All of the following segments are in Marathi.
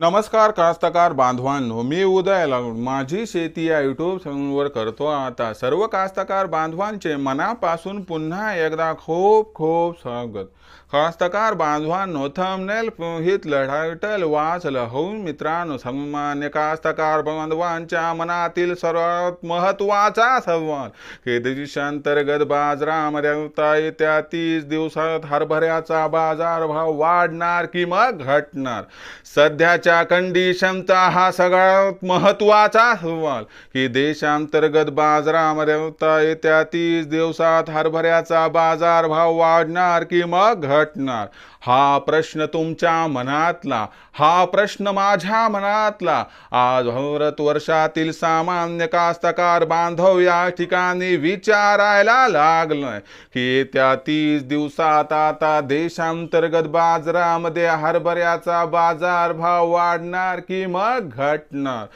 नमस्कार कास्तकार बांधवांनो मी उदय लावून माझी शेती या युट्यूब चॅनलवर करतो आता सर्व कास्तकार बांधवांचे मनापासून पुन्हा एकदा खूप खूप स्वागत. कास्तकार बांधवांनो थंबनेल हित लढाईटल वाचलं होऊन मित्रांनो सामान्य कास्तकार बांधवांच्या मनातील सर्वात महत्त्वाचा सवाल की देशांतर्गत बाजारामध्ये येत्या तीस दिवसात हरभऱ्याचा बाजारभाव वाढणार की मग घटणार? सध्याच्या कंडिशनचा हा सगळ्यात महत्त्वाचा सवाल की देशांतर्गत बाजारामध्ये येत्या तीस दिवसात हरभऱ्याचा बाजारभाव वाढणार की मग घटणार? हा प्रश्न तुमच्या मनातला हा प्रश्न माझ्या मनातला. आज भारत वर्षातील सामान्य कास्तकार बांधव या ठिकाणी विचारायला लागलोय की येत्या तीस दिवसात आता देशांतर्गत बाजारामध्ये हरभऱ्याचा बाजारभाव वाढणार की मग घटणार?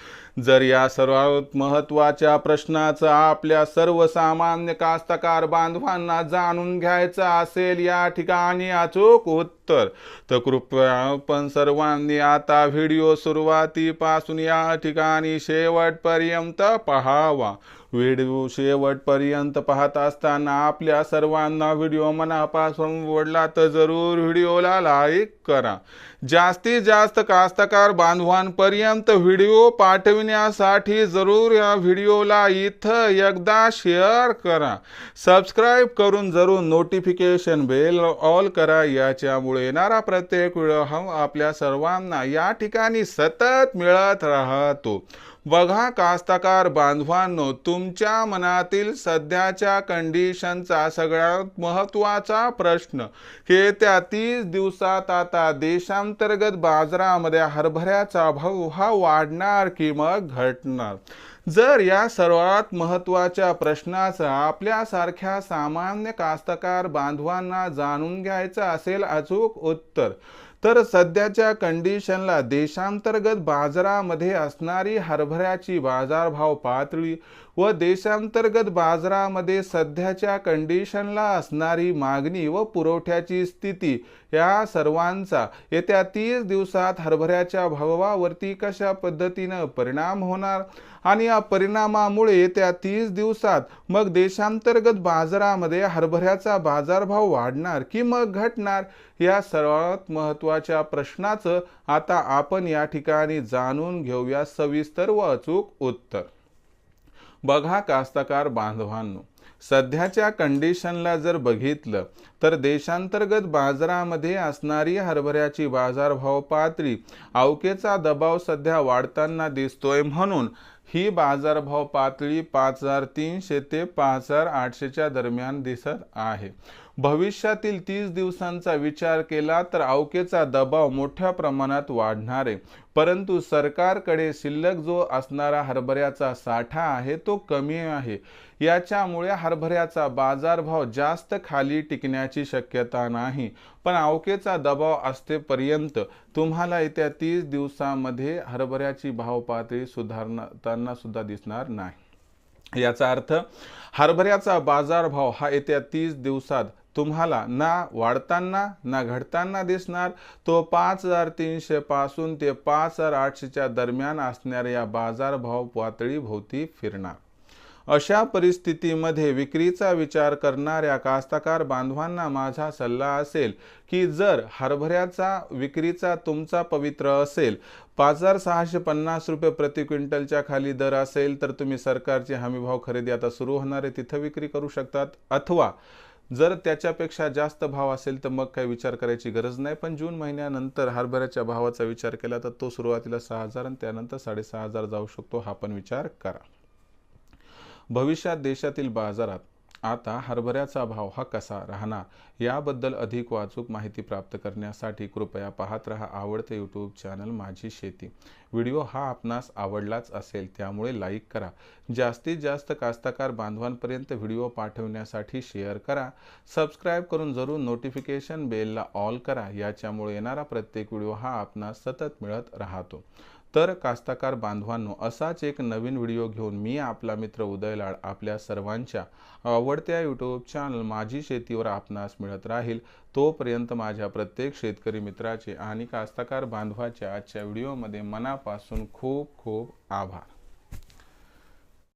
जर या सर्वात महत्त्वाच्या प्रश्नाचं आपल्या सर्वसामान्य कास्तकार बांधवांना जाणून घ्यायचं असेल या ठिकाणी अचूक उत्तर. तर कृपया आपण सर्वांनी आता व्हिडिओ सुरुवातीपासून या ठिकाणी शेवटपर्यंत पहावा. व्हिडिओ शेवटपर्यंत पाहत असताना आपल्या सर्वांना व्हिडिओ मनापासून आवडला तर जरूर व्हिडिओला लाईक करा. जास्तीत जास्त कास्तकार बांधवांपर्यंत व्हिडिओ पाठविण्यासाठी जरूर या व्हिडिओला इथं एकदा शेअर करा. सबस्क्राईब करून जरूर नोटिफिकेशन बेल ऑल करा. याच्यामुळे येणारा प्रत्येक व्हिडिओ हा आपल्या सर्वांना या ठिकाणी सतत मिळत राहतो. बघा कास्तकार बांधवांनो तुमच्या मनातील सध्याच्या कंडिशनचा सगळ्यात महत्त्वाचा प्रश्न हे त्या तीस दिवसात आता देशांतर्गत बाजारामध्ये हरभऱ्याचा भाव हा वाढणार की मग? घटणार. जर या सर्वात महत्त्वाच्या प्रश्नाचा आपल्यासारख्या सामान्य कास्तकार बांधवांना जाणून घ्यायचं असेल अचूक उत्तर तर सध्याच्या कंडिशनला देशांतर्गत बाजारामध्ये असणारी हरभऱ्याची बाजारभाव पातळी व देशांतर्गत बाजारामध्ये सध्याच्या कंडिशनला असणारी मागणी व पुरवठ्याची स्थिती या सर्वांचा येत्या तीस दिवसात हरभऱ्याच्या भावावरती कशा पद्धतीनं परिणाम होणार आणि या परिणामामुळे येत्या तीस दिवसात मग देशांतर्गत बाजारामध्ये हरभऱ्याचा बाजारभाव वाढणार की मग घटणार या सर्वात महत्त्वाच्या प्रश्नाचं आता आपण या ठिकाणी जाणून घेऊया सविस्तर व अचूक उत्तर. बघा कास्तकार बांधवांनो सध्याच्या कंडिशनला जर बघितलं तर देशांतर्गत बाजारामध्ये असणारी हरभऱ्याची बाजारभाव पातळी अवकेचा दबाव सध्या वाढताना दिसतोय म्हणून ही बाजारभाव पातळी पाच हजार तीनशे ते पाच हजार आठशेच्या दरम्यान दिसत आहे. भविष्यातील तीस दिवसांचा विचार केला तर अवकेचा दबाव मोठ्या प्रमाणात वाढणार आहे. परंतु सरकारकडे शिल्लक जो असणारा हरभऱ्याचा साठा आहे तो कमी आहे. याच्यामुळे हरभऱ्याचा बाजारभाव जास्त खाली टिकण्याची शक्यता नाही. पण अवकेचा दबाव असतेपर्यंत तुम्हाला येत्या तीस दिवसामध्ये हरभऱ्याची भावपातळी सुधारताना सुद्धा दिसणार नाही. याचा अर्थ हरभऱ्याचा बाजारभाव हा येत्या तीस दिवसात तुम्हाला ना वाढताना ना घडताना दिसणार. तो पाच हजार तीनशे पासून ते पाच हजार आठशेच्या दरम्यान असणाऱ्या या बाजारभाव पातळीभोवती फिरणार. अशा परिस्थितीमध्ये विक्रीचा विचार करणाऱ्या कास्तकार बांधवांना माझा सल्ला असेल की जर हरभऱ्याचा विक्रीचा तुमचा पवित्र असेल पाच हजार सहाशे पन्नास रुपये प्रति क्विंटलच्या खाली दर असेल तर तुम्ही सरकारची हमीभाव खरेदी आता सुरू होणार आहे तिथं विक्री करू शकतात. अथवा जर त्याच्यापेक्षा जास्त भाव असेल तर मग काही विचार करायची गरज नाही. पण जून महिन्यानंतर हरभऱ्याच्या भावाचा विचार केला तर तो सुरुवातीला सहा हजार आणि त्यानंतर साडेसहा हजार जाऊ शकतो हा पण विचार करा. भविष्यात देशातील बाजारात आता हरभऱ्याचा भाव हा कसा राहणार याबद्दल अधिक वाचूक माहिती प्राप्त करण्यासाठी कृपया पाहत रहा आवडते यूट्यूब चॅनल माझी शेती. व्हिडिओ हा आपणास आवडलाच असेल त्यामुळे लाईक करा. जास्तीत जास्त कास्तकार बांधवांपर्यंत व्हिडिओ पाठवण्यासाठी शेअर करा. सबस्क्राईब करून जरूर नोटिफिकेशन बेलला ऑल करा. याच्यामुळे येणारा प्रत्येक व्हिडिओ हा आपणास सतत मिळत राहतो. तर कास्ताकार बांधवांनो असाच एक नवीन व्हिडिओ घेऊन मी आपला मित्र उदय लाड आपल्या सर्वांच्या आवडत्या यूट्यूब चॅनल माझी शेतीवर आपणास मिळत राहील. तोपर्यंत माझ्या प्रत्येक शेतकरी मित्राचे आणि कास्तकार बांधवाच्या आजच्या व्हिडिओमध्ये मनापासून खूप खूप आभार.